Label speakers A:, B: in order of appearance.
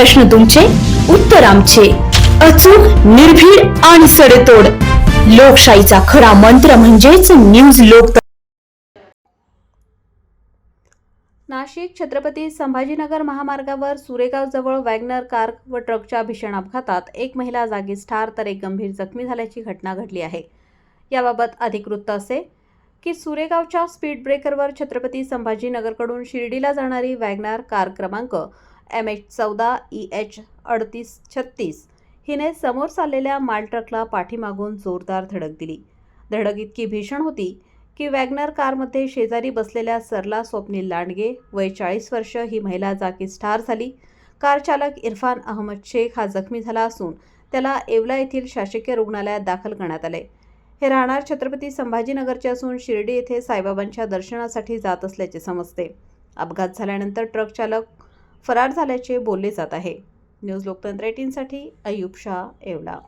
A: प्रश्न तुमचे उत्तर आमचे. अचूक निर्भीड आणि सडेतोड. लोकशाहीचा खरा मंत्र म्हणजेच न्यूज लोक
B: नाशिक छत्रपती संभाजीनगर महामार्गावर सुरेगावजवळ वॅगनर कार व ट्रकच्या भीषण अपघातात एक महिला जागीच ठार तर एक गंभीर जखमी झाल्याची घटना घडली आहे. याबाबत अधिक वृत्त असे की सुरेगावच्या स्पीड ब्रेकरवर छत्रपती संभाजीनगरकडून शिर्डीला जाणारी वॅगनार कार क्रमांक एम एच चौदा ई एच अडतीस छत्तीस. हिने समोर चाललेल्या माल ट्रकला पाठीमागून जोरदार धडक दिली. धडक इतकी भीषण होती की वॅगनर कारमध्ये शेजारी बसलेल्या सरला स्वप्नील लांडगे वय चाळीस वर्ष ही महिला जागीच ठार झाली. कार चालक इरफान अहमद शेख हा जखमी झाला असून त्याला येवला येथील शासकीय रुग्णालयात दाखल करण्यात आले. हे राहणार छत्रपती संभाजीनगरचे असून शिर्डी येथे साईबाबांच्या दर्शनासाठी जात असल्याचे समजते. अपघात झाल्यानंतर ट्रक चालक फरार झाल्याचे बोलले जात आहे. न्यूज लोकतंत्र एटीनसाठी अयूब शाह येवला.